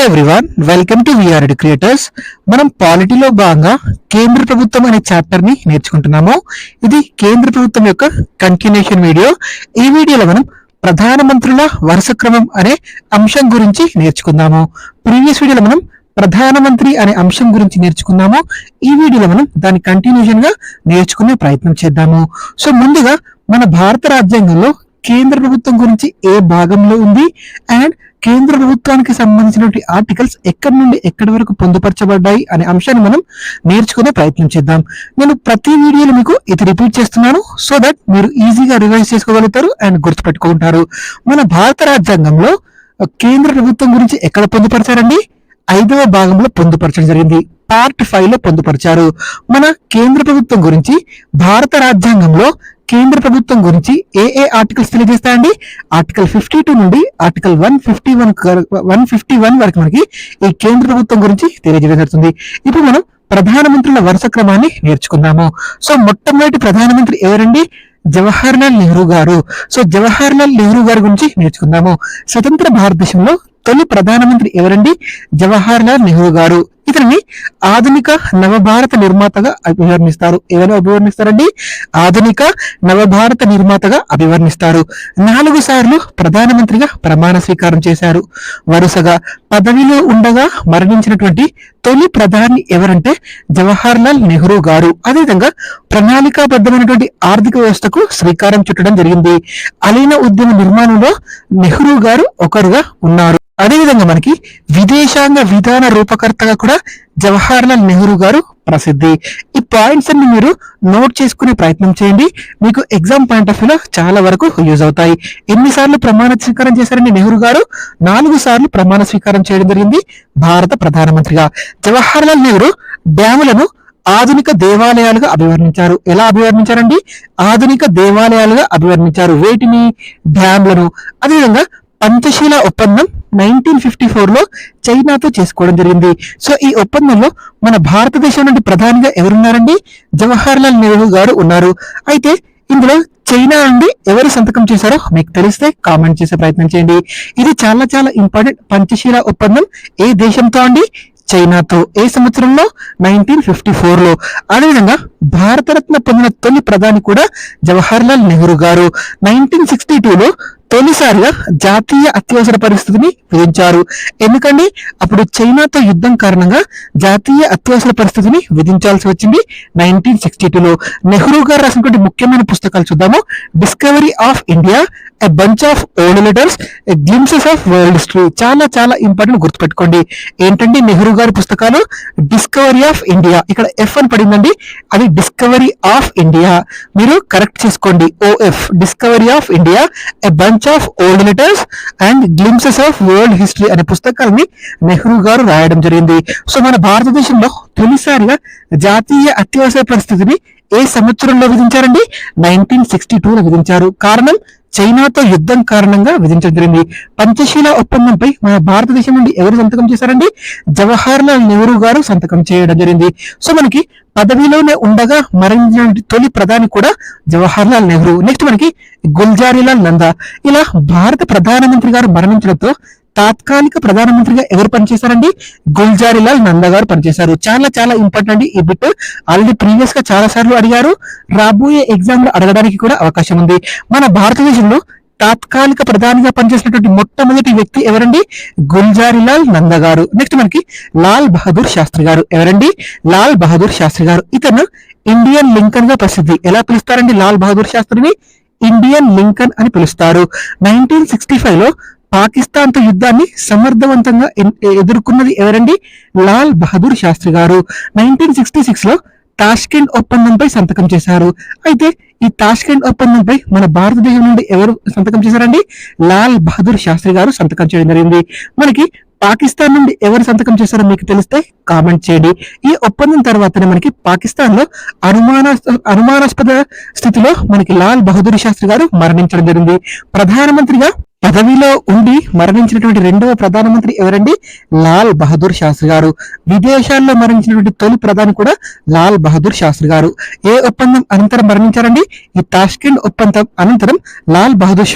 Hello everyone welcome to VRD creators మనం పాలిటీలో భాగంగా కేంద్ర ప్రభుత్వం అనే చాప్టర్ని నేర్చుకుంటున్నాము. ఇది కేంద్ర ప్రభుత్వం యొక్క కంటిన్యూషన్ వీడియో ఈ వీడియోలో మనం ప్రధానమంత్రుల వరుస క్రమం అనే అంశం గురించి నేర్చుకుందాము. ప్రీవియస్ వీడియోలో మనం ప్రధానమంత్రి అనే అంశం గురించి నేర్చుకున్నాము. ఈ వీడియోలో మనం దాని కంటిన్యూషన్గా నేర్చుకునే ప్రయత్నం చేద్దాము. సో ముందుగా మన భారత రాజ్యాంగంలో కేంద్ర ప్రభుత్వం గురించి ఏ భాగంలో ఉంది? అండ్ కేంద్ర ప్రభుత్వానికి సంబంధించినటువంటి ఆర్టికల్స్ ఎక్కడి నుండి ఎక్కడి వరకు పొందుపరచబడ్డాయి అనే అంశాన్ని మనం నేర్చుకునే ప్రయత్నం చేద్దాం. నేను ప్రతి వీడియోలో మీకు ఇది రిపీట్ చేస్తున్నాను. సో దట్ మీరు ఈజీగా రివైజ్ చేసుకోగలుగుతారు అండ్ గుర్తుపెట్టుకుంటారు మన భారత రాజ్యాంగంలో కేంద్ర ప్రభుత్వం గురించి ఎక్కడ పొందుపరిచారండి? ఐదవ భాగంలో పొందుపరచడం జరిగింది. పార్ట్ ఫైవ్లో పొందుపరిచారు. మన కేంద్ర ప్రభుత్వం గురించి భారత రాజ్యాంగంలో కేంద్ర ప్రభుత్వం గురించి ఏ ఏ ఆర్టికల్స్ తెలియజేస్తాయండి? ఆర్టికల్ ఫిఫ్టీ టూ నుండి article one fifty one one fifty one వరకు మనకి ఈ కేంద్ర ప్రభుత్వం గురించి తెలియజేయడం జరుగుతుంది. ఇప్పుడు మనం ప్రధానమంత్రుల వరుస క్రమాన్ని నేర్చుకుందాము. సో మొట్టమొదటి ప్రధానమంత్రి ఎవరండి? జవహర్లాల్ నెహ్రూ గారు. సో జవహర్లాల్ నెహ్రూ గారి గురించి నేర్చుకుందాము. స్వతంత్ర భారతదేశంలో తొలి ప్రధానమంత్రి ఎవరండి? జవహర్ లాల్ నెహ్రూ గారు. ఇతన్ని ఆధునిక నవభారత నిర్మాతగా అభివర్ణిస్తారు. ఎవరు అభివర్ణిస్తారండి? ఆధునిక నవభారత నిర్మాతగా అభివర్ణిస్తారు. నాలుగు సార్లు ప్రధానమంత్రిగా ప్రమాణ స్వీకారం చేశారు. వరుసగా పదవిలో ఉండగా మరణించినటువంటి తొలి ప్రధాని ఎవరంటే జవహర్ లాల్ నెహ్రూ గారు. అదేవిధంగా ప్రణాళికాబద్ధమైనటువంటి ఆర్థిక వ్యవస్థకు శ్రీకారం చుట్టడం జరిగింది. అలీన ఉద్యమ నిర్మాణంలో నెహ్రూ గారు ఒకరుగా ఉన్నారు. అదేవిధంగా మనకి విదేశాంగ విధాన రూపకర్తగా కూడా జవహర్లాల్ నెహ్రూ గారు ప్రసిద్ధి. ఈ పాయింట్స్ అన్ని మీరు నోట్ చేసుకునే ప్రయత్నం చేయండి. మీకు ఎగ్జామ్ పాయింట్ ఆఫ్ వ్యూలో చాలా వరకు యూజ్ అవుతాయి. ఎన్నిసార్లు ప్రమాణ స్వీకారం చేశారండి నెహ్రూ గారు? నాలుగు సార్లు ప్రమాణ స్వీకారం చేయడం జరిగింది భారత ప్రధానమంత్రిగా. జవహర్లాల్ నెహ్రూ డ్యాములను ఆధునిక దేవాలయాలుగా అభివర్ణించారు. ఎలా అభివర్ణించారండి? ఆధునిక దేవాలయాలుగా అభివర్ణించారు. వేటిని? డ్యామ్లను. అదేవిధంగా పంచశీల ఒప్పందం నైన్టీన్ ఫిఫ్టీ ఫోర్లో చైనాతో చేసుకోవడం జరిగింది. సో ఈ ఒప్పందంలో మన భారతదేశం నుండి ప్రధానిగా ఎవరున్నారండి? జవహర్లాల్ నెహ్రూ గారు ఉన్నారు. అయితే ఇందులో చైనా నుండి ఎవరు సంతకం చేశారో మీకు తెలిస్తే కామెంట్ చేసే ప్రయత్నం చేయండి. ఇది చాలా చాలా ఇంపార్టెంట్ పంచశీల ఒప్పందం ఏ దేశంతో అండి? చైనాతో. ఏ సంవత్సరంలో? నైన్టీన్ ఫిఫ్టీ ఫోర్లో అదేవిధంగా భారతరత్న పొందిన తొలి ప్రధాని కూడా జవహర్లాల్ నెహ్రూ గారు. నైన్టీన్ సిక్స్టీ టూలో తొలిసారిగా జాతీయ అత్యవసర పరిస్థితిని విధించారు. ఎందుకండి? అప్పుడు చైనాతో యుద్ధం కారణంగా జాతీయ అత్యవసర పరిస్థితిని విధించాల్సి వచ్చింది నైన్టీన్ సిక్స్టీ టూలో. నెహ్రూ గారు రాసినటువంటి ముఖ్యమైన పుస్తకాలు చూద్దాము. Discovery of India a bunch of old letters glimpses of world history చాలా చాలా ఇంపార్టెంట్ గుర్తుపెట్టుకోండి. ఏంటంటే నెహ్రూ గారి పుస్తకాలు డిస్కవరీ ఆఫ్ ఇండియా ఇక్కడ ఎఫ్ అని పడిందండి. అది డిస్కవరీ ఆఫ్ ఇండియా మీరు కరెక్ట్ చేసుకోండి. OF discovery of India a bunch of old letters and glimpses of world history అనే పుస్తకాలని నెహ్రూ గారు రాయడం జరిగింది. సో మన భారతదేశంలో తొలిసారిగా జాతీయ అత్యవసర పరిస్థితిని ఏ సంవత్సరంలో విధించారండి? నైన్టీన్ సిక్స్టీ టూలో విధించారు. కారణం చైనాతో యుద్ధం కారణంగా విధించడం జరిగింది. పంచశీల ఒప్పందంపై మన భారతదేశం నుండి ఎవరు సంతకం చేశారండి? జవహర్లాల్ నెహ్రూ గారు సంతకం చేయడం జరిగింది. సో మనకి పదవిలోనే ఉండగా మరణించిన తొలి ప్రధాని కూడా జవహర్లాల్ నెహ్రూ. నెక్స్ట్ మనకి గుల్జారీలాల్ నందా. ఇలా భారత ప్రధానమంత్రి గారు మరణించడంతో తాత్కాలిక ప్రధానమంత్రిగా ఎవరు పనిచేశారండి? గుల్జారీలాల్ నంద గారు పనిచేశారు. చాలా చాలా ఇంపార్టెంట్ ఈ బిట్. ఆల్రెడీ ప్రీవియస్గా చాలా సార్లు అడిగారు. రాబోయే ఎగ్జామ్లో అడగడానికి కూడా అవకాశం ఉంది. మన భారతదేశంలో తాత్కాలిక ప్రధానిగా పనిచేసినటువంటి మొట్టమొదటి వ్యక్తి ఎవరండి? గుల్జారీలాల్ నంద గారు. నెక్స్ట్ మనకి లాల్ బహదూర్ శాస్త్రి గారు. ఎవరండి? లాల్ బహదూర్ శాస్త్రి గారు. ఇతను ఇండియన్ లింకన్గా ప్రసిద్ధి. ఎలా పిలుస్తారండి లాల్ బహదూర్ శాస్త్రిని? ఇండియన్ లింకన్ అని పిలుస్తారు. నైన్టీన్ సిక్స్టీ ఫైవ్లో పాకిస్తాన్తో యుద్ధాన్ని సమర్థవంతంగా ఎదుర్కొన్నది ఎవరండి? లాల్ బహదూర్ శాస్త్రి గారు. నైన్టీన్ సిక్స్టీ సిక్స్లో తాష్కెంట్ ఒప్పందంపై సంతకం చేశారు. అయితే ఈ తాష్కెంట్ ఒప్పందంపై మన భారతదేశం నుండి ఎవరు సంతకం చేశారండి? లాల్ బహదూర్ శాస్త్రి గారు సంతకం చేయడం జరిగింది. మనకి పాకిస్తాన్ నుండి ఎవరు సంతకం చేశారో మీకు తెలిస్తే కామెంట్ చేయండి. ఈ ఒప్పందం తర్వాతనే మనకి పాకిస్తాన్లో అనుమాన అనుమానాస్పద స్థితిలో మనకి లాల్ బహదూర్ శాస్త్రి గారు మరణించడం జరిగింది. ప్రధానమంత్రిగా పదవిలో ఉండి మరణించినటువంటి రెండవ ప్రధానమంత్రి ఎవరండి? లాల్ బహదూర్ శాస్త్రి గారు. విదేశాల్లో మరణించినటువంటి తొలి ప్రధాని కూడా లాల్ బహదూర్ శాస్త్రి గారు. ఏ ఒప్పందం అనంతరం మరణించారండి? ఈ తాష్కెండ్ ఒప్పందం అనంతరం లాల్ బహదూర్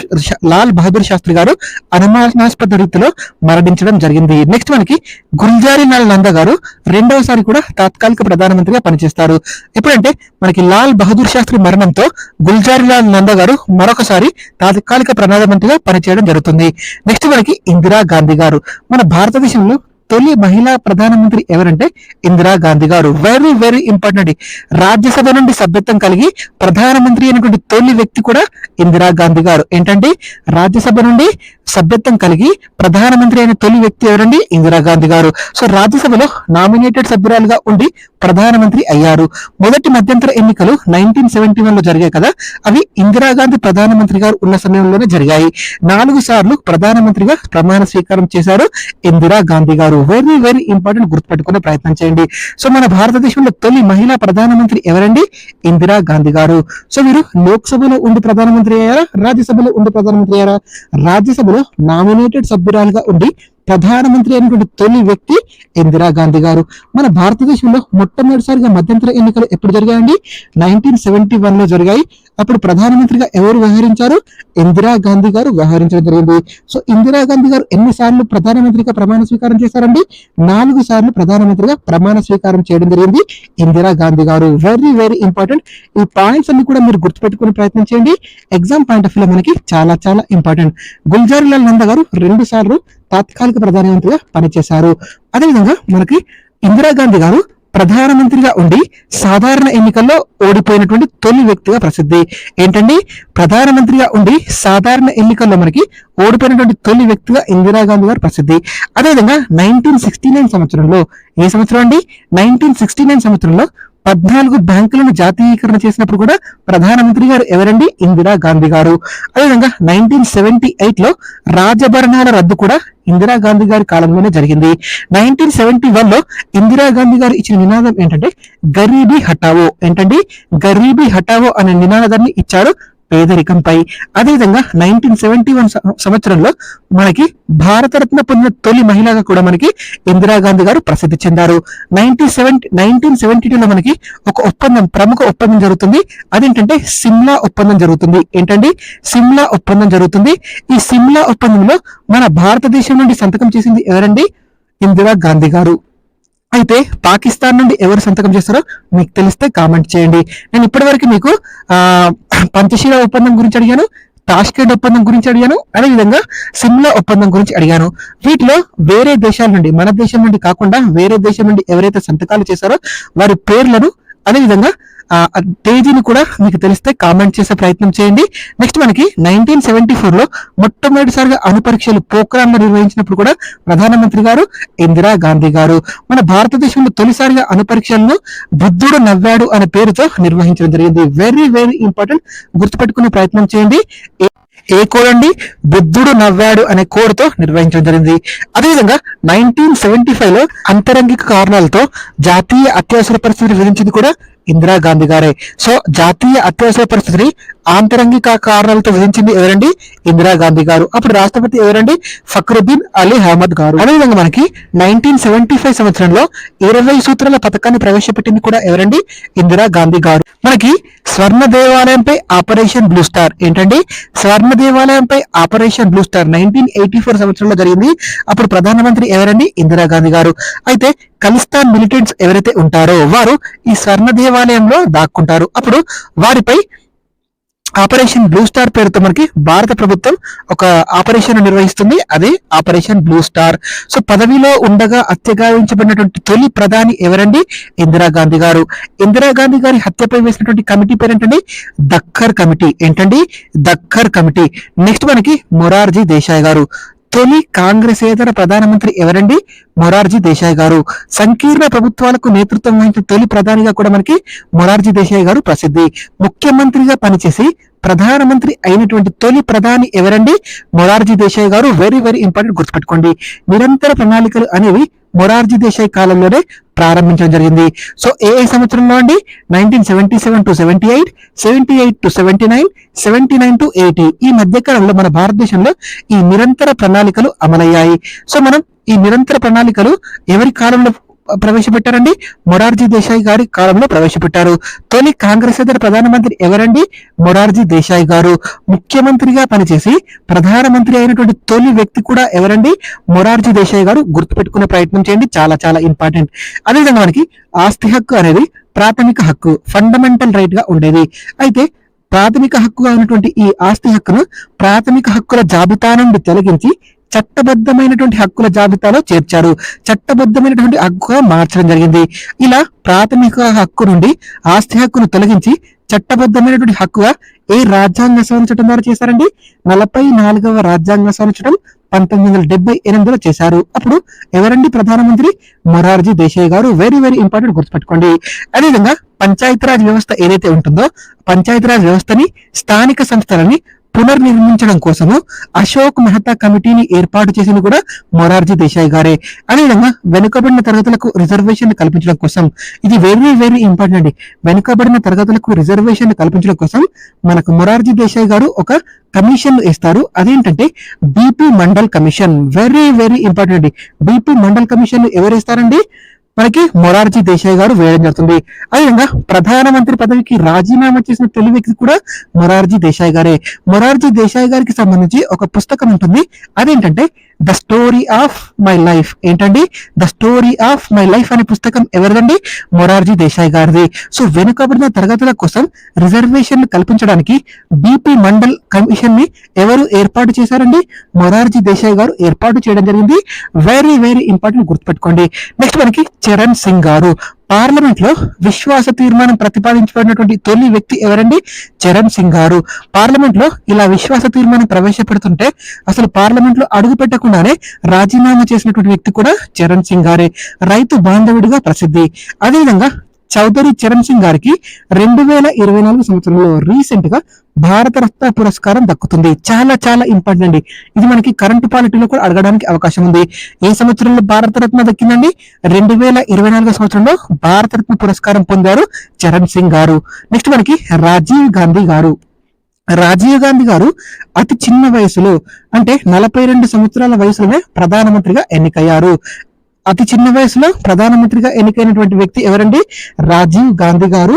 లాల్ బహదూర్ శాస్త్రి గారు అనుమానాస్పద రీతిలో మరణించడం జరిగింది. నెక్స్ట్ మనకి గుల్జారీ లాల్ నంద గారు రెండవసారి కూడా తాత్కాలిక ప్రధానమంత్రిగా పనిచేస్తారు. ఎప్పుడంటే మనకి లాల్ బహదూర్ శాస్త్రి మరణంతో గుల్జారీ లాల్ నంద గారు మరొకసారి తాత్కాలిక ప్రధానమంత్రిగా చేయడం జరుగుతుంది. నెక్స్ట్ మనకి ఇందిరా గాంధీ గారు. మన భారతదేశంలో తొలి మహిళా ప్రధానమంత్రి ఎవరంటే ఇందిరాగాంధీ గారు. వెరీ వెరీ ఇంపార్టెంట్ రాజ్యసభ నుండి సభ్యత్వం కలిగి ప్రధానమంత్రి అయినటువంటి తొలి వ్యక్తి కూడా ఇందిరాగాంధీ గారు. ఏంటంటే రాజ్యసభ నుండి సభ్యత్వం కలిగి ప్రధానమంత్రి అయిన తొలి వ్యక్తి ఎవరండి? ఇందిరా గాంధీ గారు. సో రాజ్యసభలో నామినేటెడ్ సభ్యురాలుగా ఉండి ప్రధానమంత్రి అయ్యారు. మొదటి మధ్యంతర ఎన్నికలు నైన్టీన్ సెవెంటీ వన్లో జరిగాయి కదా. అవి ఇందిరాగాంధీ ప్రధానమంత్రి గారు ఉన్న సమయంలోనే జరిగాయి. నాలుగు సార్లు ప్రధానమంత్రిగా ప్రమాణ స్వీకారం చేశారు ఇందిరా గాంధీ గారు వెరీ వెరీ ఇంపార్టెంట్ గుర్తుపెట్టుకునే ప్రయత్నం చేయండి. సో మన భారతదేశంలో తొలి మహిళా ప్రధానమంత్రి ఎవరండి? ఇందిరా గాంధీ గారు. సో వీరు లోక్సభలో ఉండి ప్రధానమంత్రి అయ్యారా? రాజ్యసభలో ఉండి ప్రధానమంత్రి అయ్యారా? రాజ్యసభలో నామినేటెడ్ సభ్యురాలుగా ఉండి ప్రధానమంత్రి అయినటువంటి తొలి వ్యక్తి ఇందిరా గాంధీ గారు. మన భారతదేశంలో మొట్టమొదటిసారిగా మధ్యంతర ఎన్నికలు ఎప్పుడు జరిగాయండి? నైన్టీన్ సెవెంటీ వన్లో జరిగాయి. అప్పుడు ప్రధానమంత్రిగా ఎవరు వ్యవహరించారు? ఇందిరా గాంధీ గారు వ్యవహరించడం జరిగింది. సో ఇందిరా గాంధీ గారు ఎన్నిసార్లు ప్రధానమంత్రిగా ప్రమాణ స్వీకారం చేశారండి? నాలుగు సార్లు ప్రధానమంత్రిగా ప్రమాణ స్వీకారం చేయడం జరిగింది ఇందిరా గాంధీ గారు. వెరీ వెరీ ఇంపార్టెంట్ ఈ పాయింట్స్ అన్ని కూడా మీరు గుర్తుపెట్టుకునే ప్రయత్నం చేయండి. ఎగ్జామ్ పాయింట్ ఆఫ్ వ్యూ లో మనకి చాలా చాలా ఇంపార్టెంట్ గుల్జారీ నంద గారు రెండు సార్లు తాత్కాలిక ప్రధానమంత్రిగా పనిచేశారు. అదేవిధంగా మనకి ఇందిరాగాంధీ గారు ప్రధానమంత్రిగా ఉండి సాధారణ ఎన్నికల్లో ఓడిపోయినటువంటి తొలి వ్యక్తిగా ప్రసిద్ధి. ఏంటండి? ప్రధానమంత్రిగా ఉండి సాధారణ ఎన్నికల్లో మనకి ఓడిపోయినటువంటి తొలి వ్యక్తిగా ఇందిరాగాంధీ గారు ప్రసిద్ధి. అదేవిధంగా నైన్టీన్ సిక్స్టీ నైన్ సంవత్సరంలో ఏ సంవత్సరం అండి? నైన్టీన్ సిక్స్టీ నైన్ సంవత్సరంలో పద్నాలుగు బ్యాంకులను జాతీయీకరణ చేసినప్పుడు కూడా ప్రధానమంత్రి గారు ఎవరండి? ఇందిరా గాంధీ గారు. అదేవిధంగా నైన్టీన్ సెవెంటీ ఎయిట్లో రాజభరణాల రద్దు కూడా ఇందిరా గాంధీ గారి కాలంలోనే జరిగింది. నైన్టీన్ సెవెంటీ వన్లో ఇందిరా గాంధీ గారు ఇచ్చిన నినాదం ఏంటంటే గరీబీ హటావో ఏంటండి? గరీబీ హటావో అనే నినాదాన్ని ఇచ్చారు పేదరికంపై. అదేవిధంగా నైన్టీన్ సెవెంటీ వన్ సంవత్సరంలో మనకి భారతరత్న పొందిన తొలి మహిళగా కూడా మనకి ఇందిరాగాంధీ గారు ప్రసిద్ధి చెందారు. నైన్టీన్ సెవెంటీ నైన్టీన్ సెవెంటీ లో మనకి ఒక ఒప్పందం ప్రముఖ ఒప్పందం జరుగుతుంది. అదేంటంటే సిమ్లా ఒప్పందం జరుగుతుంది. ఏంటండి? సిమ్లా ఒప్పందం జరుగుతుంది. ఈ సిమ్లా ఒప్పందంలో మన భారతదేశం నుండి సంతకం చేసింది ఎవరండి? ఇందిరా గాంధీ గారు. అయితే పాకిస్తాన్ నుండి ఎవరు సంతకం చేస్తారో మీకు తెలిస్తే కామెంట్ చేయండి. నేను ఇప్పటివరకు మీకు ఆ పంచశీల ఒప్పందం గురించి అడిగాను తాష్కెంట్ ఒప్పందం గురించి అడిగాను అదేవిధంగా సిమ్లా ఒప్పందం గురించి అడిగాను. వీటిలో వేరే దేశాల నుండి మన దేశం నుండి కాకుండా వేరే దేశం నుండి ఎవరైతే సంతకాలు చేశారో వారి పేర్లను అదేవిధంగా తేదీని కూడా మీకు తెలిస్తే కామెంట్ చేసే ప్రయత్నం చేయండి. నెక్స్ట్ మనకి నైన్టీన్ సెవెంటీ ఫోర్లో మొట్టమొదటిసారిగా అణు పరీక్షలు పోఖ్రాన్లో నిర్వహించినప్పుడు కూడా ప్రధానమంత్రి గారు ఇందిరా గాంధీ గారు మన భారతదేశంలో తొలిసారిగా అణుపరీక్షలను బుద్ధుడు నవ్వాడు అనే పేరుతో నిర్వహించడం జరిగింది. వెరీ వెరీ ఇంపార్టెంట్ గుర్తుపెట్టుకునే ప్రయత్నం చేయండి. ఏ- ఏ కోడ్ అండి? బుద్ధుడు నవ్వాడు అనే కోడ్తో నిర్వహించడం జరిగింది. అదేవిధంగా నైన్టీన్ సెవెంటీ ఫైవ్లో అంతరంగిక కారణాలతో జాతీయ అత్యవసర పరిస్థితిని విధించింది కూడా ఇందిరా గాంధీ గారే. సో జాతీయ అత్యవసర పరిస్థితిని ఆంతరంగిక కారణాలతో విధించింది ఎవరండి? ఇందిరా గాంధీ గారు. అప్పుడు రాష్ట్రపతి ఎవరండి? ఫక్రుద్దీన్ అలీ అహ్మద్ గారు. అదేవిధంగా మనకి నైన్టీన్ సెవెంటీ ఫైవ్ సంవత్సరంలో ఇరవై సూత్రాల పథకాన్ని ప్రవేశపెట్టింది కూడా ఎవరండి? ఇందిరా గాంధీ గారు. మనకి స్వర్ణ దేవాలయంపై ఆపరేషన్ బ్లూ స్టార్. ఏంటండి? స్వర్ణ దేవాలయంపై operation blue star. Nineteen eighty four సంవత్సరంలో జరిగింది. అప్పుడు ప్రధానమంత్రి ఎవరండి? ఇందిరాగాంధీ గారు. అయితే ఖలిస్తాన్ మిలిటెంట్స్ ఎవరైతే ఉంటారో వారు ఈ స్వర్ణ దేవాలయంలో దాక్కుంటారు. అప్పుడు వారిపై ఆపరేషన్ బ్లూ స్టార్ పేరుతో మనకి భారత ప్రభుత్వం ఒక ఆపరేషన్ నిర్వహిస్తుంది. అదే ఆపరేషన్ బ్లూ స్టార్. సో పదవిలో ఉండగా హత్యగావించబడినటువంటి తొలి ప్రధాని ఎవరండి? ఇందిరాగాంధీ గారు. ఇందిరాగాంధీ గారి హత్యపై వేసినటువంటి కమిటీ పేరు ఏంటండి దక్కర్ కమిటీ. ఏంటండి? దక్కర్ కమిటీ. నెక్స్ట్ మనకి మొరార్జీ దేశాయ్ గారు. తొలి కాంగ్రెసేతర ప్రధానమంత్రి ఎవరండి? మొరార్జీ దేశాయ్ గారు. సంకీర్ణ ప్రభుత్వాలకు నేతృత్వం వహించిన తొలి ప్రధానిగా కూడా మనకి మొరార్జీ దేశాయ్ గారు ప్రసిద్ధి. ముఖ్యమంత్రిగా పనిచేసి ప్రధానమంత్రి అయినటువంటి తొలి ప్రధాని ఎవరండి? మొరార్జీ దేశాయ్ గారు. వెరీ వెరీ ఇంపార్టెంట్ గుర్తుపెట్టుకోండి. నిరంతర ప్రణాళికలు అనేవి మొరార్జీ దేశాయ్ కాలంలోనే ప్రారంభించడం జరిగింది. సో ఏ ఏ సంవత్సరంలో అండి? Nineteen seventy seven to seventy eight seventy eight to seventy nine seventy nine to eighty. ఈ మధ్య కాలంలో మన భారతదేశంలో ఈ నిరంతర ప్రణాళికలు అమలయ్యాయి. సో మనం ఈ నిరంతర ప్రణాళికలు ఎవరి కాలంలో ప్రవేశపెట్టారండి? మొరార్జీ దేశాయ్ గారి కాలంలో ప్రవేశపెట్టారు. తొలి కాంగ్రెస్ ఇతర ప్రధానమంత్రి ఎవరండి? మొరార్జీ దేశాయ్ గారు. ముఖ్యమంత్రిగా పనిచేసి ప్రధానమంత్రి అయినటువంటి తొలి వ్యక్తి కూడా ఎవరండి? మొరార్జీ దేశాయ్ గారు. గుర్తుపెట్టుకునే ప్రయత్నం చేయండి. చాలా చాలా ఇంపార్టెంట్. అదేవిధంగా మనకి ఆస్తి హక్కు అనేది ప్రాథమిక హక్కు ఫండమెంటల్ రైట్గా ఉండేది. అయితే ప్రాథమిక హక్కుగా ఉన్నటువంటి ఈ ఆస్తి హక్కును ప్రాథమిక హక్కుల జాబితా నుండి తొలగించి చట్టబద్ధమైనటువంటి హక్కుల జాబితాలో చేర్చారు. చట్టబద్ధమైనటువంటి హక్కుగా మార్చడం జరిగింది. ఇలా ప్రాథమిక హక్కు నుండి ఆస్తి హక్కును తొలగించి చట్టబద్ధమైనటువంటి హక్కుగా ఏ రాజ్యాంగ సవరణ చట్టం ద్వారా చేశారండి? నలభై నాలుగవ రాజ్యాంగ సవరణ చట్టం పంతొమ్మిది వందల డెబ్బై ఎనిమిదిలో చేశారు. అప్పుడు ఎవరండి ప్రధానమంత్రి? మొరార్జీ దేశాయ్ గారు. వెరీ వెరీ ఇంపార్టెంట్ గుర్తుపెట్టుకోండి. అదేవిధంగా పంచాయతీరాజ్ వ్యవస్థ ఏదైతే ఉంటుందో పంచాయతీరాజ్ వ్యవస్థని స్థానిక సంస్థలని పునర్నిర్మించడం కోసము అశోక్ మెహతా కమిటీని ఏర్పాటు చేసింది కూడా మొరార్జీ దేశాయ్ గారే. అదేవిధంగా వెనుకబడిన తరగతులకు రిజర్వేషన్ కల్పించడం కోసం. ఇది వెరీ వెరీ ఇంపార్టెంట్ అండి. వెనుకబడిన తరగతులకు రిజర్వేషన్ కల్పించడం కోసం మనకు మొరార్జీ దేశాయ్ గారు ఒక కమిషన్ ఇస్తారు అదేంటంటే BP Mandal commission. Very very important అండి. బీపీ మండల్ కమిషన్ ఎవరు ఇస్తారండి మనకి మొరార్జీ దేశాయ్ గారు వేయడం జరుగుతుంది. అదేవిధంగా ప్రధానమంత్రి పదవికి రాజీనామా చేసిన తొలి వ్యక్తి కూడా మొరార్జీ దేశాయ్ గారే. మొరార్జీ దేశాయ్ గారికి సంబంధించి ఒక పుస్తకం ఉంటుంది. అదేంటంటే the story of my life. ఏంటండి? The story of my life అనే పుస్తకం ఎవరిదండి? మొరార్జీ దేశాయ్ గారిది. సో వెనుకబడిన తరగతుల కోసం రిజర్వేషన్ కల్పించడానికి బీపీ మండల్ కమిషన్ని ఎవరు ఏర్పాటు చేశారండి? మొరార్జీ దేశాయ్ గారు ఏర్పాటు చేయడం జరిగింది. వెరీ వెరీ ఇంపార్టెంట్ గుర్తుపెట్టుకోండి. నెక్స్ట్ మనకి చరణ్ సింగ్ గారు. పార్లమెంట్లో విశ్వాస తీర్మానం ప్రతిపాదించబడినటువంటి తొలి వ్యక్తి ఎవరండి? చరణ్ సింగ్ గారు. పార్లమెంట్లో ఇలా విశ్వాస తీర్మానం ప్రవేశపెడుతుంటే అసలు పార్లమెంట్లో అడుగు పెట్టకుండానే రాజీనామా చేసినటువంటి వ్యక్తి కూడా చరణ్ సింగ్ గారే. రైతు బాంధవుడిగా ప్రసిద్ధి. అదేవిధంగా చౌదరి చరణ్ సింగ్ గారికి రెండు వేల ఇరవై నాలుగు సంవత్సరంలో రీసెంట్గా భారత రత్న పురస్కారం దక్కుతుంది. చాలా చాలా ఇంపార్టెంట్ అండి. ఇది మనకి కరెంట్ పాలిటీలో కూడా అడగడానికి అవకాశం ఉంది. ఏ సంవత్సరంలో భారత రత్న దక్కిందండి? రెండు వేల ఇరవై నాలుగో సంవత్సరంలో భారత రత్న పురస్కారం పొందారు చరణ్ సింగ్ గారు. నెక్స్ట్ మనకి రాజీవ్ గాంధీ గారు. రాజీవ్ గాంధీ గారు అతి చిన్న వయసులో అంటే నలభై రెండు సంవత్సరాల వయసులోనే ప్రధానమంత్రిగా ఎన్నికయ్యారు. అతి చిన్న వయసులో ప్రధానమంత్రిగా ఎన్నికైనటువంటి వ్యక్తి ఎవరండి? రాజీవ్ గాంధీ గారు.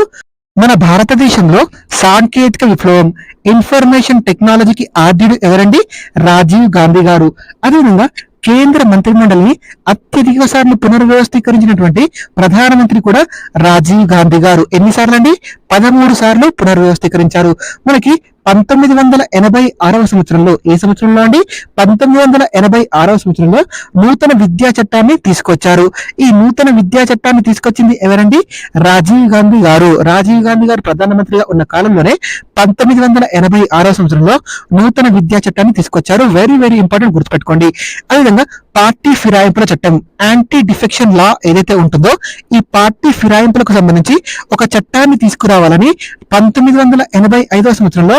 మన భారతదేశంలో సాంకేతిక విప్లవం ఇన్ఫర్మేషన్ టెక్నాలజీకి ఆద్యుడు ఎవరండి? రాజీవ్ గాంధీ గారు. అదేవిధంగా కేంద్ర మంత్రిమండలిని అత్యధిక సార్లు పునర్వ్యవస్థీకరించినటువంటి ప్రధానమంత్రి కూడా రాజీవ్ గాంధీ గారు. ఎన్నిసార్లు అండి పదమూడు సార్లు పునర్వ్యవస్థీకరించారు. మనకి పంతొమ్మిది వందల ఎనభై ఆరవ సంవత్సరంలో ఏ సంవత్సరంలో అండి? పంతొమ్మిది వందల ఎనభై ఆరవ సంవత్సరంలో నూతన విద్యా చట్టాన్ని తీసుకొచ్చారు. ఈ నూతన విద్యా చట్టాన్ని తీసుకొచ్చింది ఎవరండి? రాజీవ్ గాంధీ గారు. రాజీవ్ గాంధీ గారు ప్రధానమంత్రిగా ఉన్న కాలంలోనే పంతొమ్మిది వందల ఎనభై ఆరవ సంవత్సరంలో నూతన విద్యా చట్టాన్ని తీసుకొచ్చారు. వెరీ వెరీ ఇంపార్టెంట్ గుర్తుపెట్టుకోండి. అదేవిధంగా పార్టీ ఫిరాయింపుల చట్టం యాంటీ డిఫెక్షన్ లా ఏదైతే ఉంటుందో ఈ పార్టీ ఫిరాయింపులకు సంబంధించి ఒక చట్టాన్ని తీసుకురావాలని పంతొమ్మిది వందల ఎనభై ఐదవ సంవత్సరంలో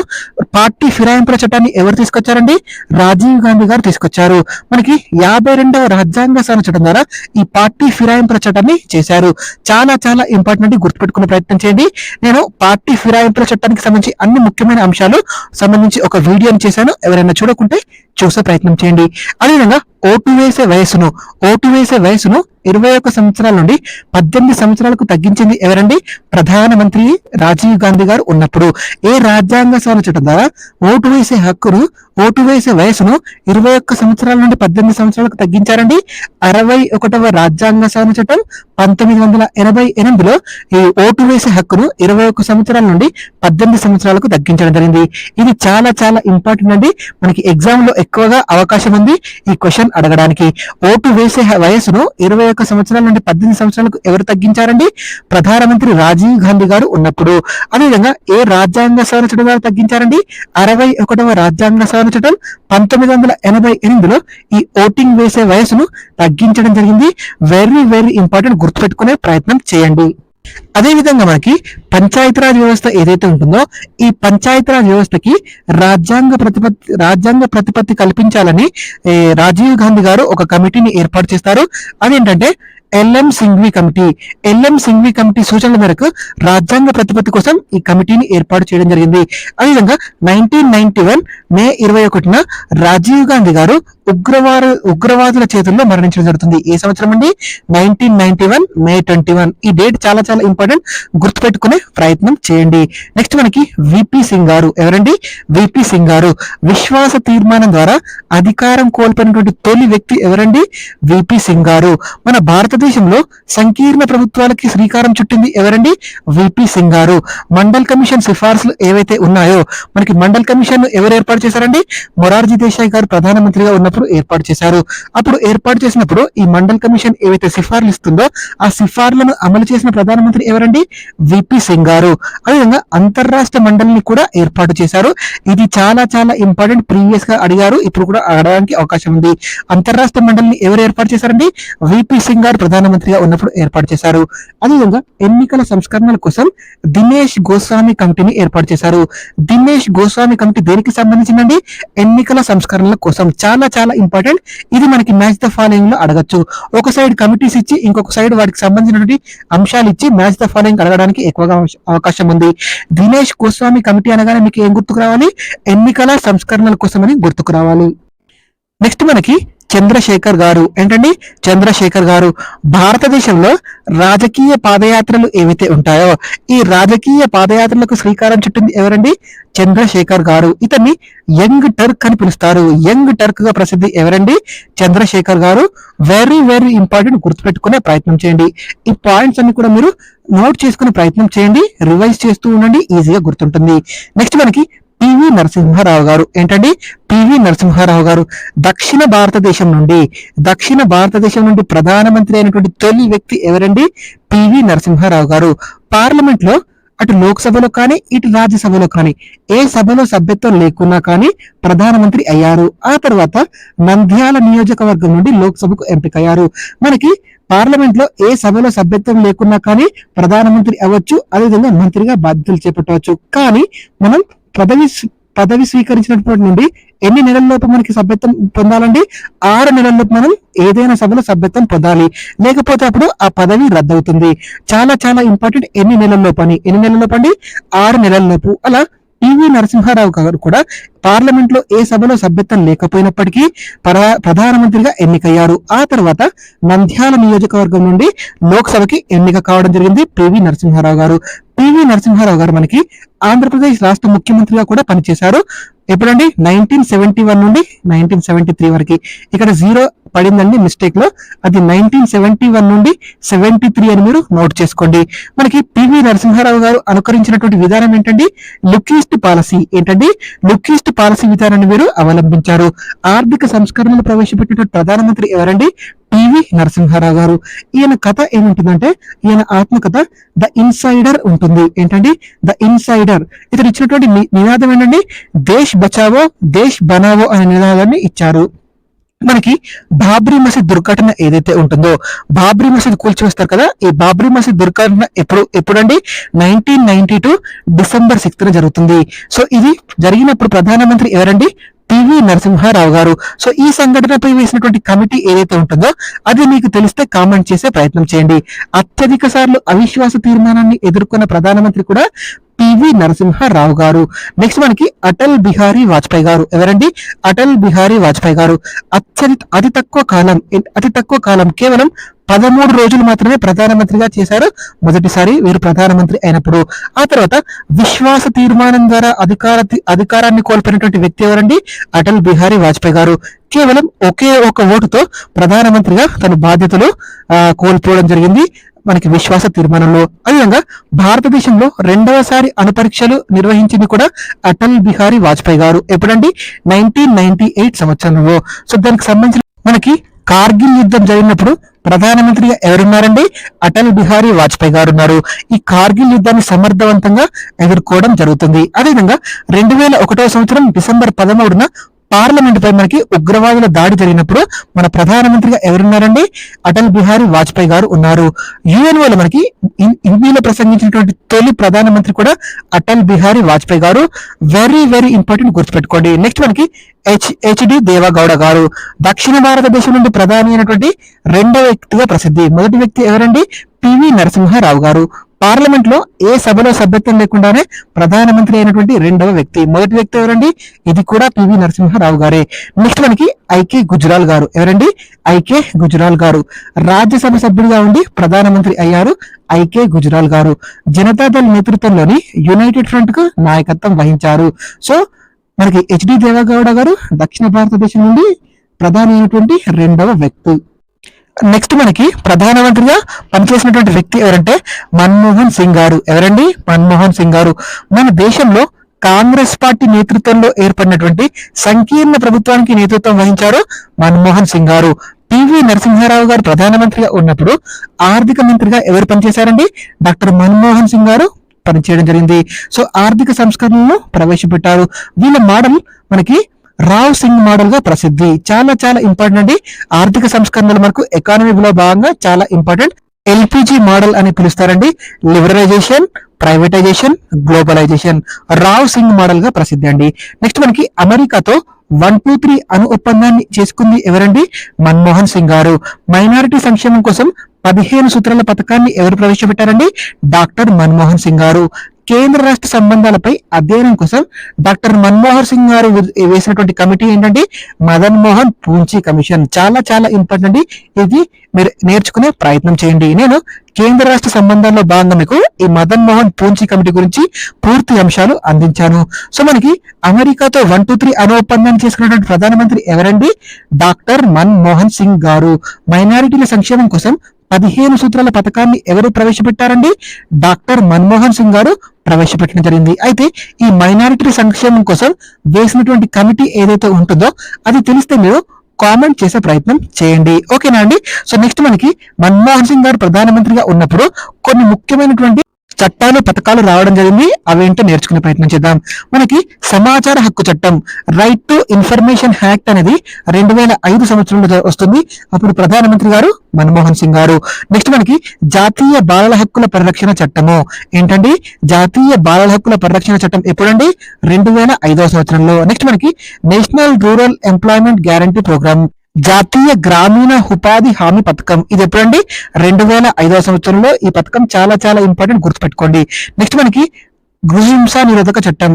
పార్టీ ఫిరాయింపుల చట్టాన్ని ఎవరు తీసుకొచ్చారండి? రాజీవ్ గాంధీ గారు తీసుకొచ్చారు. మనకి యాభై రెండవ రాజ్యాంగ సవరణ చట్టం ద్వారా ఈ పార్టీ ఫిరాయింపుల చట్టాన్ని చేశారు. చాలా చాలా ఇంపార్టెంట్ గుర్తుపెట్టుకునే ప్రయత్నం చేయండి. నేను పార్టీ ఫిరాయింపుల చట్టానికి సంబంధించి అన్ని ముఖ్యమైన అంశాలు సంబంధించి ఒక వీడియోని చేశాను. ఎవరైనా చూడకుంటే చూసే ప్రయత్నం చేయండి. అదేవిధంగా ఓటు వేసే వయసును ఓటు వేసే వయసును ఇరవై ఒక్క సంవత్సరాల నుండి పద్దెనిమిది సంవత్సరాలకు తగ్గించింది ఎవరండి? ప్రధానమంత్రి రాజీవ్ గాంధీ గారు ఉన్నప్పుడు. ఏ రాజ్యాంగ సవరణ చట్టం ద్వారా ఓటు వేసే హక్కును ఓటు వేసే వయసును ఇరవై ఒక్క సంవత్సరాల నుండి పద్దెనిమిది సంవత్సరాలకు తగ్గించారండి? అరవై ఒకటవ రాజ్యాంగ సవరణ చట్టం పంతొమ్మిది వందల ఎనభై ఎనిమిదిలో ఈ ఓటు వేసే హక్కును ఇరవై ఒక్క సంవత్సరాల నుండి పద్దెనిమిది సంవత్సరాలకు తగ్గించడం జరిగింది. ఇది చాలా చాలా ఇంపార్టెంట్ అండి. మనకి ఎగ్జామ్లో ఎక్కువగా అవకాశం ఉంది. ఈ క్వశ్చన్ క్వశ్చన్ అడగడానికి ఓటు వేసే వయసును ఇరవై ఒక్క సంవత్సరాల నుండి పద్దెనిమిది సంవత్సరాలకు ఎవరు తగ్గించారండి? ప్రధానమంత్రి రాజీవ్ గాంధీ గారు ఉన్నప్పుడు. అదేవిధంగా ఏ రాజ్యాంగ సవరణ చట్టం ద్వారా తగ్గించారండి? అరవై ఒకటవ రాజ్యాంగ సవరణ చట్టం పంతొమ్మిది వందల ఎనభై ఎనిమిదిలో ఈ ఓటింగ్ వేసే వయసును తగ్గించడం జరిగింది. వెరీ వెరీ ఇంపార్టెంట్ గుర్తుపెట్టుకునే ప్రయత్నం చేయండి. అదేవిధంగా మనకి పంచాయతీరాజ్ వ్యవస్థ ఏదైతే ఉంటుందో ఈ పంచాయతీరాజ్ వ్యవస్థకి రాజ్యాంగ ప్రతిపత్తి రాజ్యాంగ ప్రతిపత్తి కల్పించాలని రాజీవ్ గాంధీ గారు ఒక కమిటీని ఏర్పాటు చేస్తారు. అదేంటంటే LM Singhvi committee. LM Singhvi committee సూచనల మేరకు రాజ్యాంగ ప్రతిపత్తి కోసం ఈ కమిటీని ఏర్పాటు చేయడం జరిగింది. అదేవిధంగా నైన్టీన్ నైన్టీ వన్ మే ఇరవై ఒకటిన రాజీవ్ గాంధీ గారు ఉగ్రవాద ఉగ్రవాదుల చేతుల్లో మరణించడం జరుగుతుంది. ఏ సంవత్సరం అండి? Nineteen ninety one May twenty one. ఈ డేట్ చాలా చాలా ఇంపార్టెంట్. గుర్తుపెట్టుకునే ప్రయత్నం చేయండి. నెక్స్ట్ మనకి విపి సింగ్ గారు. ఎవరండి? విపి సింగ్ గారు. విశ్వాస తీర్మానం ద్వారా అధికారం కోల్పోయినటువంటి తొలి వ్యక్తి ఎవరండి? విపి సింగ్ గారు. మన భారత భారతదేశంలో సంకీర్ణ ప్రభుత్వాలకి శ్రీకారం చుట్టింది ఎవరండి? విపి సింగ్ గారు. మండల్ కమిషన్ సిఫార్సులు ఏవైతే ఉన్నాయో మనకి మండల్ కమిషన్ ఎవరు ఏర్పాటు చేశారండి? మొరార్జీ దేశాయ్ గారు ప్రధానమంత్రిగా ఉన్నప్పుడు ఏర్పాటు చేశారు. అప్పుడు ఏర్పాటు చేసినప్పుడు ఈ మండల్ కమిషన్ ఏవైతే సిఫార్లు ఇస్తుందో ఆ సిఫార్లను అమలు చేసిన ప్రధానమంత్రి ఎవరండి? విపి సింగ్ గారు. అదేవిధంగా అంతర్రాష్ట్ర మండలిని కూడా ఏర్పాటు చేశారు. ఇది చాలా చాలా ఇంపార్టెంట్ ప్రీవియస్గా అడిగారు. ఇప్పుడు కూడా అడగడానికి అవకాశం ఉంది. అంతర్రాష్ట్ర మండలిని ఎవరు ఏర్పాటు చేశారండి? విపి సింగ్ గారు ప్రధానమంత్రిగా ఉన్నప్పుడు ఏర్పాటు చేశారు. అదేవిధంగా ఎన్నికల సంస్కరణల కోసం దినేష్ గోస్వామి కమిటీని ఏర్పాటు చేశారు. దినేష్ గోస్వామి కమిటీ దేనికి సంబంధించిందండి? ఎన్నికల సంస్కరణల కోసం. చాలా చాలా ఇంపార్టెంట్. ఇది మనకి మ్యాచ్ ద ఫాలోయింగ్లో అడగచ్చు. ఒక సైడ్ కమిటీస్ ఇచ్చి ఇంకొక సైడ్ వాటికి సంబంధించినటువంటి అంశాలు ఇచ్చి మ్యాచ్ ద ఫాలోయింగ్ అడగడానికి ఎక్కువగా అవకాశం ఉంది. దినేష్ గోస్వామి కమిటీ అనగానే మీకు ఏం గుర్తుకు రావాలి? ఎన్నికల సంస్కరణల కోసమని గుర్తుకు రావాలి. నెక్స్ట్ మనకి చంద్రశేఖర్ గారు. ఏంటండి? చంద్రశేఖర్ గారు. భారతదేశంలో రాజకీయ పాదయాత్రలు ఏవైతే ఉంటాయో ఈ రాజకీయ పాదయాత్రలకు శ్రీకారం చుట్టింది ఎవరండి? చంద్రశేఖర్ గారు. ఇతన్ని యంగ్ టర్క్ అని పిలుస్తారు. యంగ్ టర్క్గా ప్రసిద్ధి ఎవరండి? చంద్రశేఖర్ గారు. వెరీ వెరీ ఇంపార్టెంట్ గుర్తుపెట్టుకునే ప్రయత్నం చేయండి. ఈ పాయింట్స్ అన్ని కూడా మీరు నోట్ చేసుకునే ప్రయత్నం చేయండి. రివైజ్ చేస్తూ ఉండండి. ఈజీగా గుర్తుంటుంది. నెక్స్ట్ మనకి పివి నరసింహారావు గారు. ఏంటండి? పివి నరసింహారావు గారు దక్షిణ భారతదేశం నుండి దక్షిణ భారతదేశం నుండి ప్రధానమంత్రి అయినటువంటి తొలి వ్యక్తి ఎవరండి? పివి నరసింహారావు గారు. పార్లమెంట్లో అటు లోక్సభలో కానీ ఇటు రాజ్యసభలో కానీ ఏ సభలో సభ్యత్వం లేకున్నా కానీ ప్రధానమంత్రి అయ్యారు. ఆ తర్వాత నంద్యాల నియోజకవర్గం నుండి లోక్సభకు ఎంపికయ్యారు. మనకి పార్లమెంట్లో ఏ సభలో సభ్యత్వం లేకున్నా కానీ ప్రధానమంత్రి అవ్వచ్చు అదేవిధంగా మంత్రిగా బాధ్యతలు చేపట్టవచ్చు. కానీ మనం పదవి పదవి స్వీకరించినప్పటి నుండి ఎన్ని నెలల్లోపు మనకి సభ్యత్వం పొందాలండి? ఆరు నెలల్లోపు మనం ఏదైనా సభలో సభ్యత్వం పొందాలి. లేకపోతే అప్పుడు ఆ పదవి రద్దవుతుంది. చాలా చాలా ఇంపార్టెంట్ ఎన్ని నెలల్లోపు అని. ఎన్ని నెలల్లోపు అండి? ఆరు నెలల్లోపు అలా పివి నరసింహారావు గారు కూడా పార్లమెంట్లో ఏ సభలో సభ్యత్వం లేకపోయినప్పటికీ ప్రధా- ప్రధానమంత్రిగా ఎన్నికయ్యారు. ఆ తర్వాత నంద్యాల నియోజకవర్గం నుండి లోక్సభకి ఎన్నిక కావడం జరిగింది పివి నరసింహారావు గారు. పివి నరసింహారావు గారు మనకి ఆంధ్రప్రదేశ్ రాష్ట్ర ముఖ్యమంత్రిగా కూడా పనిచేశారు ఎప్పుడండి? నైన్టీన్ సెవెంటీ వన్ నుండి నైన్టీన్ సెవెంటీ త్రీ వరకు. ఇక్కడ జీరో పడిందండి మిస్టేక్లో. అది నైన్టీన్ సెవెంటీ వన్ నుండి సెవెంటీ త్రీ అని మీరు నోట్ చేసుకోండి. మనకి పివి నరసింహారావు గారు అనుకరించినటువంటి విధానం ఏంటండి? Look east policy. ఏంటండి? లుకీస్ట్ పాలసీ విధానాన్ని మీరు అవలంబించారు. ఆర్థిక సంస్కరణలు ప్రవేశపెట్టిన ప్రధానమంత్రి ఎవరండి? పివి నరసింహారావు గారు. ఈయన కథ ఏముంటుందంటే ఈయన ఆత్మకథ ద ఇన్సైడర్ ఉంటుంది. ఏంటండి? The insider. ఇతను ఇచ్చినటువంటి నినాదం ఏంటండి? దేశ్ బచావో దేశ్ బనావో అనే నినాదాన్ని ఇచ్చారు. మనకి బాబ్రీ మసీద్ దుర్ఘటన ఏదైతే ఉంటుందో బాబ్రీ మసీద్ కూల్చివేస్తారు కదా ఈ బాబ్రీ మసీద్ దుర్ఘటన ఎప్పుడు ఎప్పుడండి? Nineteen ninety two December sixth జరుగుతుంది. సో ఇది జరిగినప్పుడు ప్రధానమంత్రి ఎవరండి? పివి నరసింహారావు గారు. సో ఈ సంఘటనపై వేసినటువంటి కమిటీ ఏదైతే ఉంటుందో అది మీకు తెలిస్తే కామెంట్ చేసే ప్రయత్నం చేయండి. అత్యధిక సార్లు అవిశ్వాస తీర్మానాన్ని ఎదుర్కొన్న ప్రధానమంత్రి కూడా పివి నరసింహారావు గారు. నెక్స్ట్ మనకి అటల్ బిహారీ వాజ్పేయి గారు. ఎవరండి? అటల్ బిహారీ వాజ్పేయి గారు. అత్యధిక అతి తక్కువ కాలం అతి తక్కువ కాలం కేవలం పదమూడు రోజులు మాత్రమే ప్రధానమంత్రిగా చేశారు. మొదటిసారి వీరు ప్రధానమంత్రి అయినప్పుడు. ఆ తర్వాత విశ్వాస తీర్మానం ద్వారా అధికార అధికారాన్ని కోల్పోయినటువంటి వ్యక్తి ఎవరండి? అటల్ బిహారీ వాజ్పేయి గారు. కేవలం ఒకే ఒక ఓటుతో ప్రధానమంత్రిగా తన బాధ్యతలు ఆ, కోల్పోవడం జరిగింది. మనకి విశ్వాస తీర్మానంలో అదేవిధంగా భారతదేశంలో రెండవసారి అణుపరీక్షలు నిర్వహించింది కూడా అటల్ బిహారీ వాజ్పేయి గారు. ఎప్పుడండి? నైన్టీన్ నైన్టీ ఎయిట్ సంవత్సరంలో. సో దానికి సంబంధించిన మనకి కార్గిల్ యుద్ధం జరిగినప్పుడు ప్రధానమంత్రిగా ఎవరున్నారండి? అటల్ బిహారీ వాజ్పేయి గారు ఉన్నారు. ఈ కార్గిల్ యుద్ధాన్ని సమర్థవంతంగా ఎదుర్కోవడం జరుగుతుంది. అదేవిధంగా రెండు వేల ఒకటో సంవత్సరం డిసెంబర్ పదమూడున పార్లమెంట్ పై మనకి ఉగ్రవాదుల దాడి జరిగినప్పుడు మన ప్రధానమంత్రిగా ఎవరున్నారండి? అటల్ బిహారీ వాజ్పేయి గారు ఉన్నారు. యుఎన్ఓలో మనకి హిం- హిందీలో ప్రసంగించినటువంటి తొలి ప్రధానమంత్రి కూడా అటల్ బిహారీ వాజ్పేయి గారు. వెరీ వెరీ ఇంపార్టెంట్ గుర్తుపెట్టుకోండి. నెక్స్ట్ మనకి హెచ్ హెచ్డి దేవగౌడ గారు. దక్షిణ భారతదేశం నుండి ప్రధాని అయినటువంటి రెండవ వ్యక్తిగా ప్రసిద్ధి. మొదటి వ్యక్తి ఎవరండి? పివి నరసింహారావు గారు. పార్లమెంట్లో ఏ సభలో సభ్యత్వం లేకుండానే ప్రధానమంత్రి అయినటువంటి రెండవ వ్యక్తి. మొదటి వ్యక్తి ఎవరండి? ఇది కూడా పివి నరసింహారావు గారే. నెక్స్ట్ మనకి ఐకే గుజరాల్ గారు. ఎవరండి? ఐకే గుజరాల్ గారు. రాజ్యసభ సభ్యుడిగా ఉండి ప్రధానమంత్రి అయ్యారు ఐకే గుజరాల్ గారు. జనతాదళ్ నేతృత్వంలోని యునైటెడ్ ఫ్రంట్కు నాయకత్వం వహించారు. సో మనకి హెచ్డి దేవగౌడ గారు దక్షిణ భారతదేశం నుండి ప్రధాని అయినటువంటి రెండవ వ్యక్తి. నెక్స్ట్ మనకి ప్రధానమంత్రిగా పనిచేసినటువంటి వ్యక్తి ఎవరంటే మన్మోహన్ సింగ్ గారు. ఎవరండి? మన్మోహన్ సింగ్ గారు. మన దేశంలో కాంగ్రెస్ పార్టీ నేతృత్వంలో ఏర్పడినటువంటి సంకీర్ణ ప్రభుత్వానికి నేతృత్వం వహించారు మన్మోహన్ సింగ్ గారు. పివి నరసింహారావు గారు ప్రధానమంత్రిగా ఉన్నప్పుడు ఆర్థిక మంత్రిగా ఎవరు పనిచేశారండి? డాక్టర్ మన్మోహన్ సింగ్ గారు పనిచేయడం జరిగింది. సో ఆర్థిక సంస్కరణలను ప్రవేశపెట్టారు. వీళ్ళ మోడల్ మనకి రావ్ సింగ్ మోడల్గా ప్రసిద్ధి. చాలా చాలా ఇంపార్టెంట్ అండి. ఆర్థిక సంస్కరణలు మనకు ఎకానమీలో భాగంగా చాలా ఇంపార్టెంట్ ఎల్పిజి మోడల్ అని పిలుస్తారండి. Liberalisation privatisation globalisation Rao Singh మోడల్గా ప్రసిద్ధి అండి. నెక్స్ట్ మనకి అమెరికాతో వన్ టూ త్రీ అను ఒప్పందాన్ని చేసుకుంది ఎవరండి? మన్మోహన్ సింగ్ గారు. మైనారిటీ సంక్షేమం కోసం పదిహేను సూత్రాల పథకాన్ని ఎవరు ప్రవేశపెట్టారండి? డాక్టర్ మన్మోహన్ సింగ్ గారు. కేంద్ర రాష్ట్ర సంబంధాలపై అధ్యయనం కోసం డాక్టర్ మన్మోహన్ సింగ్ గారు వేసినటువంటి కమిటీ ఏంటంటే మదన్ మోహన్ పూంచి కమిషన్. చాలా చాలా ఇంపార్టెంట్ అండి. ఇది మీరు నేర్చుకునే ప్రయత్నం చేయండి. నేను కేంద్ర రాష్ట్ర సంబంధాల్లో భాగంగా మీకు ఈ మదన్ మోహన్ పూంచి కమిటీ గురించి పూర్తి అంశాలు అందించాను. సో మనకి అమెరికాతో వన్ టూ త్రీ అను ఒప్పందాన్ని చేసుకున్నటువంటి ప్రధానమంత్రి ఎవరండి? డాక్టర్ మన్మోహన్ సింగ్ గారు. మైనారిటీల సంక్షేమం కోసం పదిహేను సూత్రాల పథకాన్ని ఎవరు ప్రవేశపెట్టారండి? డాక్టర్ మన్మోహన్ సింగ్ గారు ప్రవేశపెట్టడం జరిగింది. అయితే ఈ మైనారిటీ సంక్షేమం కోసం వేసినటువంటి కమిటీ ఏదైతే ఉంటుందో అది తెలిస్తే మీరు కామెంట్ చేసే ప్రయత్నం చేయండి. ఓకేనా అండి? సో నెక్స్ట్ మనకి మన్మోహన్ సింగ్ గారు ప్రధానమంత్రిగా ఉన్నప్పుడు కొన్ని ముఖ్యమైనటువంటి చట్టాలు పథకాలు రావడం జరిగింది. అవేంటో నేర్చుకునే ప్రయత్నం చేద్దాం. మనకి సమాచార హక్కు చట్టం రైట్ టు ఇన్ఫర్మేషన్ యాక్ట్ అనేది రెండు వేల ఐదు సంవత్సరంలో వస్తుంది. అప్పుడు ప్రధానమంత్రి గారు మన్మోహన్ సింగ్ గారు. నెక్స్ట్ మనకి జాతీయ బాలల హక్కుల పరిరక్షణ చట్టము. ఏంటండి? జాతీయ బాలల హక్కుల పరిరక్షణ చట్టం ఎప్పుడండి? రెండు వేల ఐదవ సంవత్సరంలో. నెక్స్ట్ మనకి national rural employment guarantee programme జాతీయ గ్రామీణ ఉపాధి హామీ పథకం. ఇది ఎప్పుడండి? రెండు వేల ఐదవ సంవత్సరంలో ఈ పథకం చాలా చాలా ఇంపార్టెంట్ గుర్తుపెట్టుకోండి. నెక్స్ట్ మనకి గృహహింస నిరోధక చట్టం.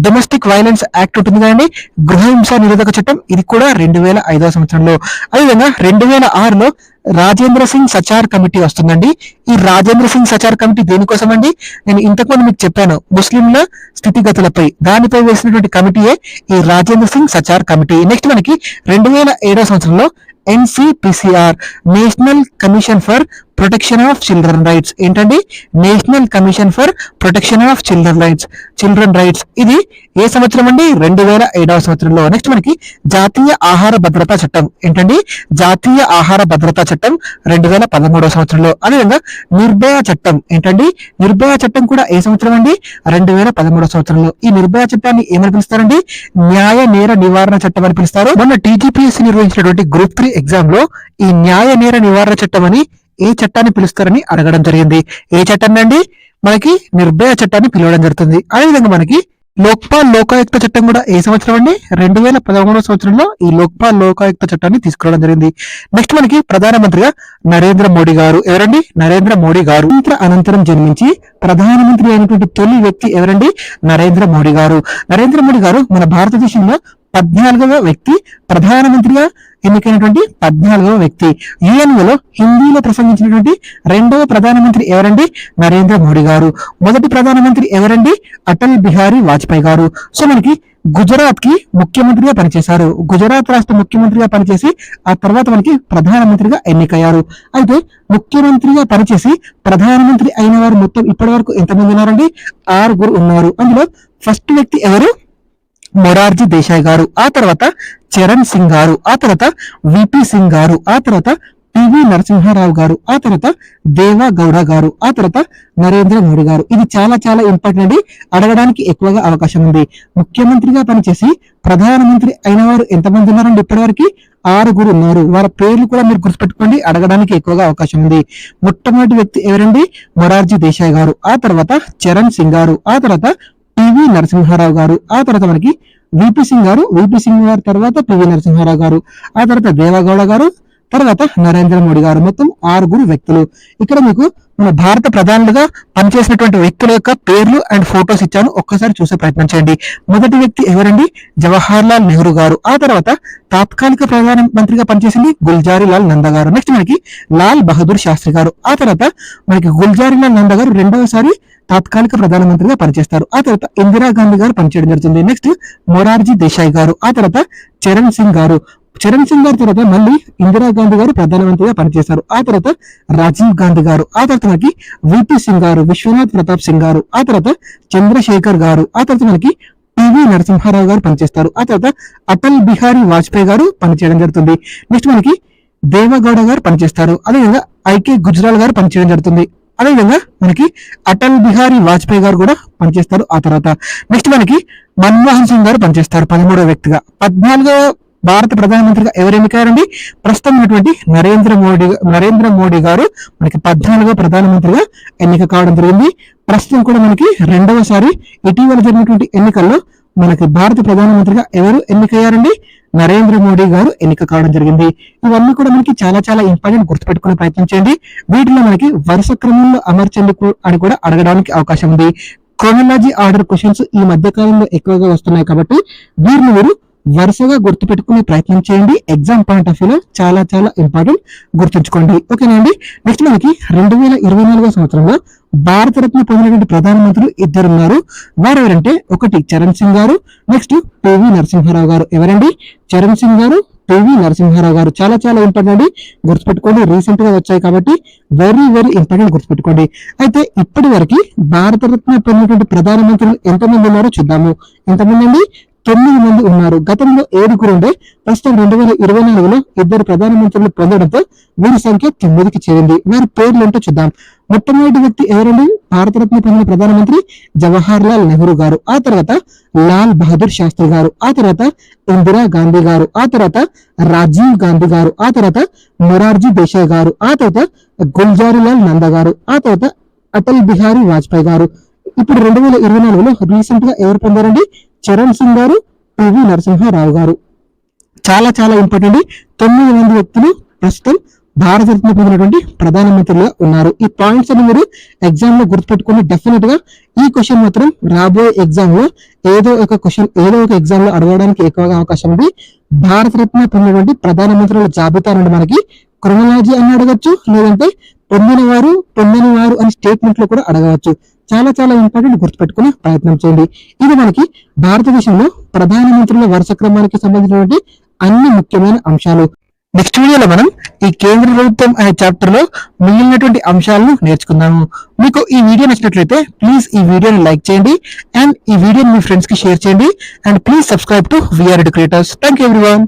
డొమెస్టిక్ వైలెన్స్ యాక్ట్ ఉంటుంది కదండి. గృహహింస నిరోధక చట్టం. ఇది కూడా రెండు వేల ఐదవ సంవత్సరంలో. అదేవిధంగా రెండు వేల ఆరులో రాజేంద్ర సింగ్ సచార్ కమిటీ వస్తుందండి. ఈ రాజేంద్ర సింగ్ సచార్ కమిటీ దేనికోసం అండి నేను ఇంతకుముందు మీకు చెప్పాను. ముస్లింల స్థితిగతులపై దానిపై వేసినటువంటి కమిటీయే ఈ రాజేంద్ర సింగ్ సచార్ కమిటీ. నెక్స్ట్ మనకి రెండు వేల ఏడవ సంవత్సరంలో NCPCR national commission for protection of children rights ఏంటండి? National commission for protection of children rights children rights ఇది ఏ సంవత్సరం అండి? రెండు వేల ఏడవ సంవత్సరంలో. నెక్స్ట్ మనకి జాతీయ ఆహార భద్రతా చట్టం. ఏంటండి? జాతీయ ఆహార భద్రతా చట్టం రెండు వేల పదమూడవ సంవత్సరంలో. అదేవిధంగా నిర్భయ చట్టం. ఏంటండి? నిర్భయ చట్టం కూడా ఏ సంవత్సరం అండి? రెండు వేల పదమూడవ సంవత్సరంలో. ఈ నిర్భయ చట్టాన్ని ఏమని పిలుస్తారండి? న్యాయ నేర నివారణ చట్టం అని పిలుస్తారు. మొన్న టీజీపీఎస్సీ నిర్వహించినటువంటి గ్రూప్ త్రీ ఎగ్జామ్లో ఈ న్యాయ నేర నివారణ చట్టం అని ఏ చట్టాన్ని పిలుస్తారని అడగడం జరిగింది. ఏ చట్టం అండి? మనకి నిర్భయ చట్టాన్ని పిలవడం జరుగుతుంది. అదేవిధంగా మనకి లోక్పాల్ లోకాయుక్త చట్టం కూడా ఏ సంవత్సరం అండి? రెండు వేల పదమూడవ సంవత్సరంలో ఈ లోక్పాల్ లోకాయుక్త చట్టాన్ని తీసుకురావడం జరిగింది. నెక్స్ట్ మనకి ప్రధానమంత్రిగా నరేంద్ర మోడీ గారు. ఎవరండి? నరేంద్ర మోడీ గారు. అనంతరం జన్మించి ప్రధానమంత్రి అయినటువంటి తొలి వ్యక్తి ఎవరండి? నరేంద్ర మోడీ గారు. నరేంద్ర మోడీ గారు మన భారతదేశంలో పద్నాలుగవ వ్యక్తి ప్రధానమంత్రిగా ఎన్నికైనటువంటి పద్నాలుగవ వ్యక్తి. యుఎన్ఓలో హిందీలో ప్రసంగించినటువంటి రెండవ ప్రధానమంత్రి ఎవరండి? నరేంద్ర మోడీ గారు. మొదటి ప్రధానమంత్రి ఎవరండి? అటల్ బిహారీ వాజ్పేయి గారు. సో మనకి గుజరాత్కి ముఖ్యమంత్రిగా పనిచేశారు. గుజరాత్ రాష్ట్ర ముఖ్యమంత్రిగా పనిచేసి ఆ తర్వాత మనకి ప్రధానమంత్రిగా ఎన్నికయ్యారు. అయితే ముఖ్యమంత్రిగా పనిచేసి ప్రధానమంత్రి అయిన వారు మొత్తం ఇప్పటి వరకు ఎంతమంది ఉన్నారండి? ఆరుగురు ఉన్నారు. అందులో ఫస్ట్ వ్యక్తి ఎవరు? మొరార్జీ దేశాయ్ గారు ఆ తర్వాత చరణ్ సింగ్ గారు ఆ తర్వాత విపి సింగ్ గారు ఆ తర్వాత పివి నరసింహారావు గారు ఆ తర్వాత దేవా గౌడ గారు ఆ తర్వాత నరేంద్ర మోడీ గారు. ఇది చాలా చాలా ఇంపార్టెంట్ అండి. అడగడానికి ఎక్కువగా అవకాశం ఉంది. ముఖ్యమంత్రిగా పనిచేసి ప్రధానమంత్రి అయిన వారు ఎంతమంది ఉన్నారండి ఇప్పటివరకు? ఆరుగురు ఉన్నారు. వారి పేర్లు కూడా మీరు గుర్తుపెట్టుకోండి. అడగడానికి ఎక్కువగా అవకాశం ఉంది. మొట్టమొదటి వ్యక్తి ఎవరండి? మొరార్జీ దేశాయ్ గారు. ఆ తర్వాత చరణ్ సింగ్ గారు. ఆ తర్వాత పివి నరసింహారావు గారు. ఆ తర్వాత మనకి విపి సింగ్ గారు విపి సింగ్ గారు తర్వాత పివి నరసింహారావు గారు. ఆ తర్వాత దేవగౌడ గారు తర్వాత నరేంద్ర మోడీ గారు. మొత్తం ఆరుగురు వ్యక్తులు. ఇక్కడ మీకు మన భారత ప్రధానులుగా పనిచేసినటువంటి వ్యక్తుల యొక్క పేర్లు అండ్ ఫొటోస్ ఇచ్చాను. ఒక్కసారి చూసే ప్రయత్నం చేయండి. మొదటి వ్యక్తి ఎవరండి? జవహర్ లాల్ నెహ్రూ గారు. ఆ తర్వాత తాత్కాలిక ప్రధాన మంత్రిగా పనిచేసింది గుల్జారీ లాల్ నంద గారు. నెక్స్ట్ మనకి లాల్ బహదూర్ శాస్త్రి గారు. ఆ తర్వాత మనకి గుల్జారీ లాల్ నంద గారు రెండవసారి తాత్కాలిక ప్రధానమంత్రిగా పనిచేస్తారు. ఆ తర్వాత ఇందిరాగాంధీ గారు పనిచేయడం జరుగుతుంది. నెక్స్ట్ మొరార్జీ దేశాయ్ గారు ఆ తర్వాత చరణ్ సింగ్ గారు. చరణ్ సింగ్ గారి తర్వాత మళ్ళీ ఇందిరాగాంధీ గారు ప్రధానమంత్రిగా పనిచేశారు ఆ తర్వాత రాజీవ్ గాంధీ గారు ఆ తర్వాత మనకి విపి సింగ్ గారు విశ్వనాథ్ ప్రతాప్ సింగ్ గారు ఆ తర్వాత చంద్రశేఖర్ గారు ఆ తర్వాత మనకి పివి నరసింహారావు గారు పనిచేస్తారు. ఆ తర్వాత అటల్ బిహారీ వాజ్పేయి గారు పనిచేయడం జరుగుతుంది. నెక్స్ట్ మనకి దేవగౌడ గారు పనిచేస్తారు. అదేవిధంగా ఐకే గుజరాల్ గారు పనిచేయడం జరుగుతుంది. అదేవిధంగా మనకి అటల్ బిహారీ వాజ్పేయి గారు కూడా పనిచేస్తారు. ఆ తర్వాత నెక్స్ట్ మనకి మన్మోహన్ సింగ్ గారు పనిచేస్తారు. పదమూడవ వ్యక్తిగా. పద్నాలుగవ భారత ప్రధానమంత్రిగా ఎవరు ఎన్నికారండి ప్రస్తుతం ఉన్నటువంటి నరేంద్ర మోడీ నరేంద్ర మోడీ గారు మనకి పద్నాలుగో ప్రధానమంత్రిగా ఎన్నిక కావడం జరిగింది. ప్రస్తుతం కూడా మనకి రెండవసారి ఇటీవల జరిగినటువంటి ఎన్నికల్లో మనకి భారత ప్రధానమంత్రిగా ఎవరు ఎన్నికయ్యారండి? నరేంద్ర మోడీ గారు ఎన్నిక కావడం జరిగింది. ఇవన్నీ కూడా మనకి చాలా చాలా ఇంపార్టెంట్ గుర్తుపెట్టుకునే ప్రయత్నం చేయండి. వీటిలో మనకి వరుస క్రమంలో అమర్చేందుకు అని కూడా అడగడానికి అవకాశం ఉంది. క్రోనలాజీ ఆర్డర్ క్వశ్చన్స్ ఈ మధ్య కాలంలో ఎక్కువగా వస్తున్నాయి కాబట్టి వీరిని మీరు వరుసగా గుర్తుపెట్టుకునే ప్రయత్నం చేయండి. ఎగ్జామ్ పాయింట్ ఆఫ్ వ్యూలో చాలా చాలా ఇంపార్టెంట్ గుర్తుంచుకోండి. ఓకేనండి నెక్స్ట్ మనకి రెండు వేల ఇరవై నాలుగో సంవత్సరంలో భారతరత్న పొందినటువంటి ప్రధానమంత్రులు ఇద్దరున్నారు. వారెవరంటే వారు ఎవరంటే ఒకటి చరణ్ సింగ్ గారు నెక్స్ట్ పివి నరసింహారావు గారు. ఎవరండి? చరణ్ సింగ్ గారు పివి నరసింహారావు గారు. చాలా చాలా ఇంపార్టెంట్ అండి. గుర్తుపెట్టుకోండి రీసెంట్గా వచ్చాయి కాబట్టి వెరీ వెరీ ఇంపార్టెంట్ గుర్తుపెట్టుకోండి. అయితే ఇప్పటి వరకు భారతరత్న పొందినటువంటి ప్రధానమంత్రులు ఎంతమంది ఉన్నారో చూద్దాము. ఎంతమంది అండి? తొమ్మిది మంది ఉన్నారు. గతంలో ఏడుగురు ఉండే. ప్రస్తుతం రెండు వేల ఇరవై నాలుగులో ఇద్దరు ప్రధానమంత్రులు పొందడంతో వీరి సంఖ్య తొమ్మిదికి చేరింది. వారి పేర్లు ఏంటో చూద్దాం. మొట్టమొదటి వ్యక్తి ఎవరండి? భారతరత్న పొందిన ప్రధానమంత్రి జవహర్ లాల్ నెహ్రూ గారు. ఆ తర్వాత లాల్ బహదూర్ శాస్త్రి గారు. ఆ తర్వాత ఇందిరా గాంధీ గారు. ఆ తర్వాత రాజీవ్ గాంధీ గారు. ఆ తర్వాత మొరార్జీ దేశాయ్ గారు. ఆ తర్వాత గుల్జారీలాల్ నంద గారు. ఆ తర్వాత అటల్ బిహారీ వాజ్పేయి గారు. ఇప్పుడు రెండు వేల ఇరవై నాలుగులో రీసెంట్గా ఎవరు పొందారండి? చరణ్ సింగ్ గారు పివి నరసింహారావు గారు. చాలా చాలా ఇంపార్టెంట్ తొమ్మిది మంది వ్యక్తులు ప్రస్తుతం భారతరత్న పొందినటువంటి ప్రధానమంత్రిగా ఉన్నారు. ఈ పాయింట్స్ అని మీరు ఎగ్జామ్లో గుర్తుపెట్టుకుని డెఫినెట్గా ఈ క్వశ్చన్ మాత్రం రాబోయే ఎగ్జామ్లో ఏదో ఒక క్వశ్చన్ ఏదో ఒక ఎగ్జామ్లో అడగడానికి ఎక్కువగా అవకాశం ఉంది. భారతరత్న పొందినటువంటి ప్రధానమంత్రుల జాబితా నుండి మనకి క్రొనలాజీ అని అడగచ్చు. లేదంటే పొందిన వారు పొందని వారు అని స్టేట్మెంట్లో కూడా అడగవచ్చు. చాలా చాలా ఇంపార్టెంట్ గుర్తుపెట్టుకునే ప్రయత్నం చేయండి. ఇది మనకి భారతదేశంలో ప్రధానమంత్రుల వరుస క్రమానికి సంబంధించినటువంటి అన్ని ముఖ్యమైన అంశాలు. నెక్స్ట్ వీడియోలో మనం ఈ కేంద్ర ప్రభుత్వం అనే చాప్టర్లో మిగిలినటువంటి అంశాలను నేర్చుకుందాము. మీకు ఈ వీడియో నచ్చినట్లయితే ప్లీజ్ ఈ వీడియోని లైక్ చేయండి అండ్ ఈ వీడియోని మీ ఫ్రెండ్స్కి షేర్ చేయండి and please subscribe to VR creators thank you everyone